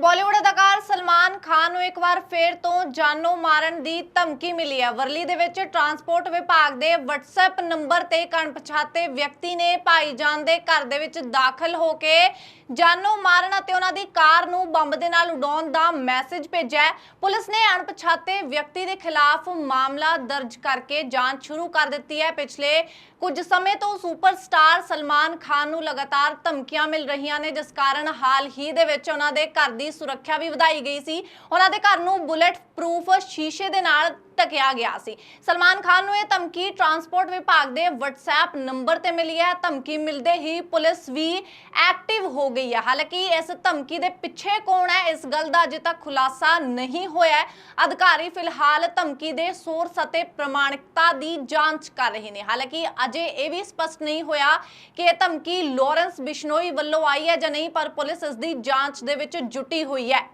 ਬਾਲੀਵੁੱਡ ਅਦਾਕਾਰ ਖਾਨ ਨੂੰ ਇੱਕ ਵਾਰ ਫੇਰ ਤੋਂ ਜਾਨੋਂ ਮਾਰਨ ਦੀ ਧਮਕੀ ਮਿਲੀ ਹੈ। ਵਰਲੀ ਦੇ ਵਿੱਚ ਟਰਾਂਸਪੋਰਟ ਵਿਭਾਗ ਦੇ WhatsApp ਨੰਬਰ ਤੇ ਇੱਕ ਵਿਅਕਤੀ ਨੇ ਭਾਈਜਾਨ ਦੇ ਘਰ ਦੇ ਵਿੱਚ ਦਾਖਲ ਹੋ ਕੇ ਜਾਨੋਂ ਮਾਰਨ ਅਤੇ ਉਹਨਾਂ ਦੀ ਕਾਰ ਨੂੰ ਬੰਬ ਦੇ ਨਾਲ ਉਡਾਉਣ ਦਾ ਮੈਸੇਜ ਭੇਜਿਆ ਪੁਲਿਸ ਨੇ ਅਣਪਛਾਤੇ ਵਿਅਕਤੀ ਦੇ ਖਿਲਾਫ ਮਾਮਲਾ ਦਰਜ ਕਰਕੇ ਜਾਂਚ ਸ਼ੁਰੂ ਕਰ ਦਿੱਤੀ ਹੈ। ਪਿਛਲੇ ਕੁਝ ਸਮੇਂ ਤੋਂ ਸੁਪਰਸਟਾਰ ਸਲਮਾਨ ਖਾਨ ਨੂੰ ਲਗਾਤਾਰ ਧਮਕੀਆਂ ਮਿਲ ਰਹੀਆਂ ਨੇ, ਜਿਸ ਕਾਰਨ ਹਾਲ ਹੀ ਦੇ ਵਿੱਚ ਉਹਨਾਂ ਦੇ ਘਰ ਦੀ ਸੁਰੱਖਿਆ ਵੀ ਵਧਾਈ ਗਈ ਸੀ। ਉਹਨਾਂ ਦੇ ਘਰ ਨੂੰ ਬੁਲੇਟ ਪ੍ਰੂਫ ਸ਼ੀਸ਼ੇ ਦੇ ਨਾਲ ਢਕਿਆ ਗਿਆ ਸੀ। ਸਲਮਾਨ ਖਾਨ ਨੂੰ ਇਹ ਧਮਕੀ ਟਰਾਂਸਪੋਰਟ ਵਿਭਾਗ ਦੇ WhatsApp ਨੰਬਰ ਤੇ ਮਿਲੀ ਹੈ। ਧਮਕੀ ਮਿਲਦੇ ਹੀ ਪੁਲਿਸ ਵੀ ਐਕਟਿਵ ਹੋ ਗਈ ਹੈ। ਹਾਲਾਂਕਿ ਇਸ ਧਮਕੀ ਦੇ ਪਿੱਛੇ ਕੌਣ ਹੈ, ਇਸ ਗੱਲ ਦਾ ਅਜੇ ਤੱਕ ਖੁਲਾਸਾ ਨਹੀਂ ਹੋਇਆ ਅਧਿਕਾਰੀ ਫਿਲਹਾਲ ਧਮਕੀ ਦੇ ਸੋਰਸ ਅਤੇ ਪ੍ਰਮਾਣਿਕਤਾ ਦੀ ਜਾਂਚ ਕਰ ਰਹੇ ਨੇ। ਹਾਲਾਂਕਿ ਅਜੇ ਇਹ ਵੀ ਸਪਸ਼ਟ ਨਹੀਂ ਹੋਇਆ ਕਿ ਇਹ ਧਮਕੀ ਲਾਰੈਂਸ ਬਿਸ਼ਨੋਈ ਵੱਲੋਂ ਆਈ ਹੈ ਜਾਂ ਨਹੀਂ, ਪਰ ਪੁਲਿਸ ਇਸ ਦੀ ਜਾਂਚ ਦੇ ਵਿੱਚ ਜੁਟੀ ਹੋਈ ਹੈ।